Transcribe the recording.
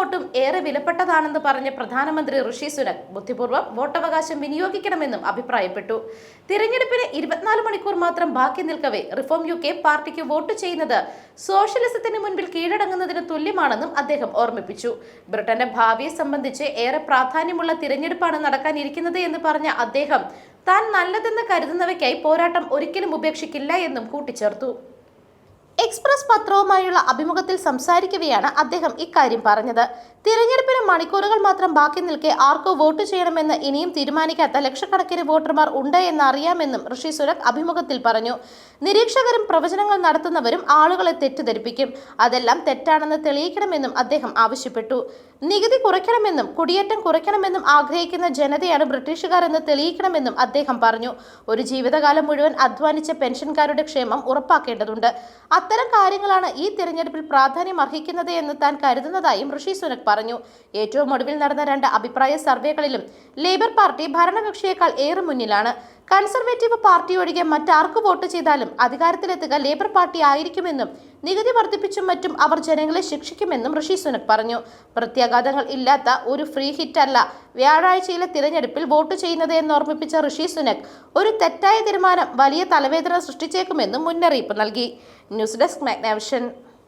വോട്ടും ഏറെ വിലപ്പെട്ടതാണെന്ന് പറഞ്ഞ പ്രധാനമന്ത്രി ഋഷി സുനക് ബുദ്ധിപൂർവം വോട്ടവകാശം വിനിയോഗിക്കണമെന്നും അഭിപ്രായപ്പെട്ടു. തിരഞ്ഞെടുപ്പിന് ഇരുപത്തിനാല് മണിക്കൂർ മാത്രം ബാക്കി നിൽക്കവേ റിഫോം യു കെ പാർട്ടിക്ക് വോട്ട് ചെയ്യുന്നത് സോഷ്യലിസത്തിന് മുൻപിൽ കീഴടങ്ങുന്നതിന് തുല്യമാണെന്നും അദ്ദേഹം ഓർമ്മിപ്പിച്ചു. ബ്രിട്ടന്റെ ഭാവിയെ സംബന്ധിച്ച് ഏറെ പ്രാധാന്യമുള്ള തിരഞ്ഞെടുപ്പാണ് നടക്കാനിരിക്കുന്നത് എന്ന് പറഞ്ഞ അദ്ദേഹം താൻ നല്ലതെന്ന് കരുതുന്നവയ്ക്കായി പോരാട്ടം ഒരിക്കലും ഉപേക്ഷിക്കില്ല എന്നും കൂട്ടിച്ചേർത്തു. എക്സ്പ്രസ് പത്രവുമായുള്ള അഭിമുഖത്തിൽ സംസാരിക്കവെയാണ് അദ്ദേഹം ഇക്കാര്യം പറഞ്ഞത്. തിരഞ്ഞെടുപ്പിന് മണിക്കൂറുകൾ മാത്രം ബാക്കി നിൽക്കെ ആർക്കോ വോട്ട് ചെയ്യണമെന്ന് ഇനിയും തീരുമാനിക്കാത്ത ലക്ഷക്കണക്കിന് വോട്ടർമാർ ഉണ്ട് എന്ന് അറിയാമെന്നും ഋഷി സുരക് അഭിമുഖത്തിൽ പറഞ്ഞു. നിരീക്ഷകരും പ്രവചനങ്ങൾ നടത്തുന്നവരും ആളുകളെ തെറ്റിദ്ധരിപ്പിക്കും. അതെല്ലാം തെറ്റാണെന്ന് തെളിയിക്കണമെന്നും അദ്ദേഹം ആവശ്യപ്പെട്ടു. നികുതി കുറയ്ക്കണമെന്നും കുടിയേറ്റം കുറയ്ക്കണമെന്നും ആഗ്രഹിക്കുന്ന ജനതയാണ് ബ്രിട്ടീഷുകാരെന്ന് തെളിയിക്കണമെന്നും അദ്ദേഹം പറഞ്ഞു. ഒരു ജീവിതകാലം മുഴുവൻ അധ്വാനിച്ച പെൻഷൻകാരുടെ ക്ഷേമം ഉറപ്പാക്കേണ്ടതുണ്ട്. അത്തരം കാര്യങ്ങളാണ് ഈ തിരഞ്ഞെടുപ്പിൽ പ്രാധാന്യം അർഹിക്കുന്നത് എന്ന് താൻ കരുതുന്നതായും ഋഷി സുനക് പറഞ്ഞു. ഏറ്റവും ഒടുവിൽ നടന്ന രണ്ട് അഭിപ്രായ സർവേകളിലും ലേബർ പാർട്ടി ഭരണകക്ഷിയേക്കാൾ ഏറെ മുന്നിലാണ്. കൺസർവേറ്റീവ് പാർട്ടി ഒഴികെ മറ്റാർക്ക് വോട്ട് ചെയ്താലും അധികാരത്തിലെത്തുക ലേബർ പാർട്ടി ആയിരിക്കുമെന്നും നികുതി വർദ്ധിപ്പിച്ചും മറ്റും അവർ ജനങ്ങളെ ശിക്ഷിക്കുമെന്നും ഋഷി സുനക് പറഞ്ഞു. പ്രത്യാഘാതങ്ങൾ ഇല്ലാത്ത ഒരു ഫ്രീ ഹിറ്റ് അല്ല വ്യാഴാഴ്ചയിലെ തിരഞ്ഞെടുപ്പിൽ വോട്ട് ചെയ്യുന്നത് എന്ന് ഓർമ്മിപ്പിച്ച ഋഷി സുനക് ഒരു തെറ്റായ തീരുമാനം വലിയ തലവേദന സൃഷ്ടിച്ചേക്കുമെന്നും മുന്നറിയിപ്പ് നൽകി. News desk Magnavision.